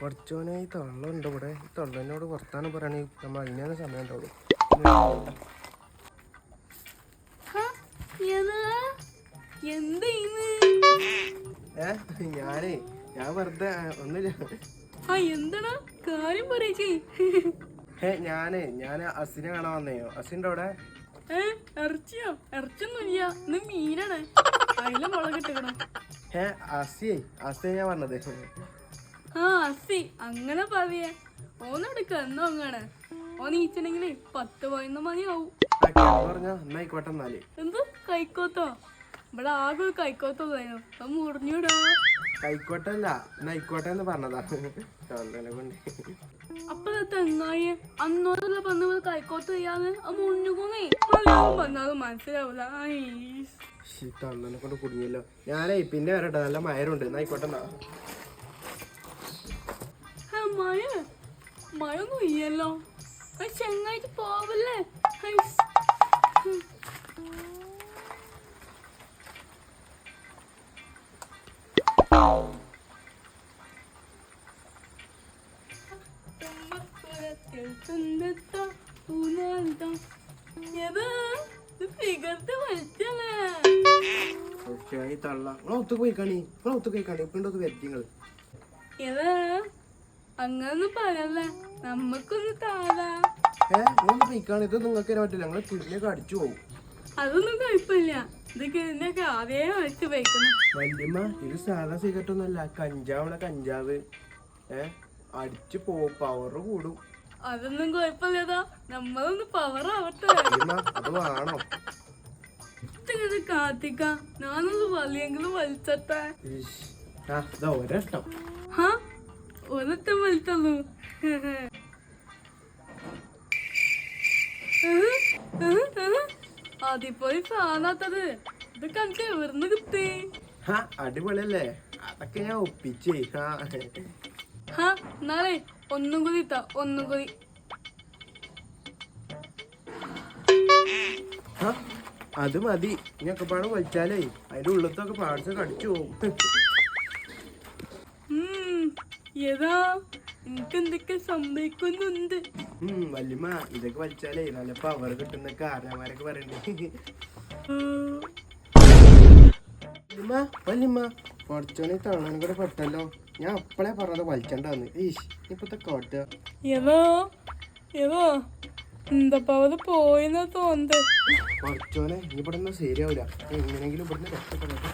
കുറച്ചോനെ ഈ തള്ളുണ്ട് ഇവിടെ. ഈ തള്ളനോട് വർത്താനം പറയണെങ്കിൽ നമ്മൾ അതിനാണ് സമയം ഉണ്ടാവുള്ളൂ ഞാനേ ഞാൻ വെറുതെ ഒന്നുമില്ല. എന്താണ് കാര്യം പറയിച്ചേ ഏ ഞാനേ ഞാൻ അസിനെ കാണാൻ വന്നേയോ അസിന്റെ അവിടെ? ഏ ഇറച്ചിയോ? ഇറച്ചിയൊന്നുമില്ല ഇന്ന് മീനാണ്. അതിലെ മുളക് അസിയേ അസിയെ ഞാൻ പറഞ്ഞത് ആ അസി അങ്ങനെ പറയേ ഓന്നവിടെ കന്നോ അങ്ങനെ ഓ നീച്ചണെങ്കിലേ പത്ത് പതിനൊന്ന് മണിയാവും. പറഞ്ഞ എന്നായിക്കോട്ടെ എന്നാൽ. എന്ത്? കൈക്കോത്തോ? ഇവിടെ ആകെ ഒരു കൈക്കോത്തുള്ളതായിരുന്നു അത് മുറിഞ്ഞൂടാ? കൈക്കോട്ടല്ല എന്നായിക്കോട്ടെ എന്ന് പറഞ്ഞതാ. കൊണ്ട്. അപ്പൊ തെങ്ങായി. അന്നോട്ടുള്ള പറഞ്ഞ കൈക്കോത്ത് ചെയ്യാന്ന്. മലയാളം പറഞ്ഞാലും മനസ്സിലാവില്ല തള്ളനെ കൊണ്ട് കുടുങ്ങിയല്ലോ. ഞാനേ പിന്നെ വരട്ടെ. നല്ല മയരുണ്ട്. എന്നായിക്കോട്ടെ എന്നാ. ആ, മഴ. മഴ ഒന്നും ഇല്ലല്ലോ ചെങ്ങായിട്ട് പോവല്ലേ? ഐസ്. അങ്ങനൊന്നും പറയല്ലേ. നമ്മക്കൊന്ന് താഴാ. ഇത് നിങ്ങൾക്ക് തരാൻ പറ്റില്ല. ഞങ്ങളെ കിഡ്നിയൊക്കെ അടിച്ചു പോകും അതൊന്നും കുഴപ്പമില്ല. ഇത് അതേ വല്യമ്മ ഇത് സാധാ സിഗരറ്റ് ഒന്നുമല്ല കഞ്ചാവണ കഞ്ചാവ്. ഏ? അടിച്ചു പോ പവർ കൂടും. അതൊന്നും കുഴപ്പമില്ലതാ. നമ്മളൊന്ന് പവർ ആവട്ടെ. അത് വേണോ. ഇങ്ങനെ കാത്തിക്ക? ഞാനൊന്ന് വലിയെങ്കിലും വലിച്ചട്ടെ. ഒരൊറ്റ വലിച്ചുള്ളൂ അതിപ്പോയി ഫാനാത്തത് ഇത് കണക്ക് എവിടുന്ന് കിട്ടി? അടിപൊളിയല്ലേ? അതൊക്കെ ഞാൻ ഒപ്പിച്ചേ ഹാ എന്നാലേ ഒന്നും കൂടി ഇത്താ ഒന്നും കൂടി. ഹാ, അത് മതി. ഇനിയൊക്കെ പാടെ വലിച്ചാലേ അതിന്റെ ഉള്ളത്തൊക്കെ പാർട്സ് കടിച്ചു പോകും. ഉം, ഏതാ? എനിക്ക് എന്തൊക്കെ സംഭവിക്കുന്നുണ്ട്? ഉം, വല്യമ്മ ഇതൊക്കെ വലിച്ചാലേ നല്ല പവർ കിട്ടുന്നൊക്കെ ആരാമാരൊക്കെ പറയണ്ടേ? ഉം, വല്യമ്മ വല്യമ്മ കുറച്ചോനെ തള്ളനും കൂടെ പെട്ടല്ലോ. ഞാൻ അപ്പളേ പറഞ്ഞത് വലിച്ചണ്ടാന്ന് ഏഷ് ഇപ്പത്തെ കോട്ട. എന്തപ്പാ അത് പോയിന്നാ തോന്നുന്നത്? കുറച്ചോനെ ഇനി ഇവിടെ ഒന്നും ശരിയാവില്ല എങ്ങനെയെങ്കിലും ഇവിടുന്ന് രക്ഷപ്പെടട്ടെ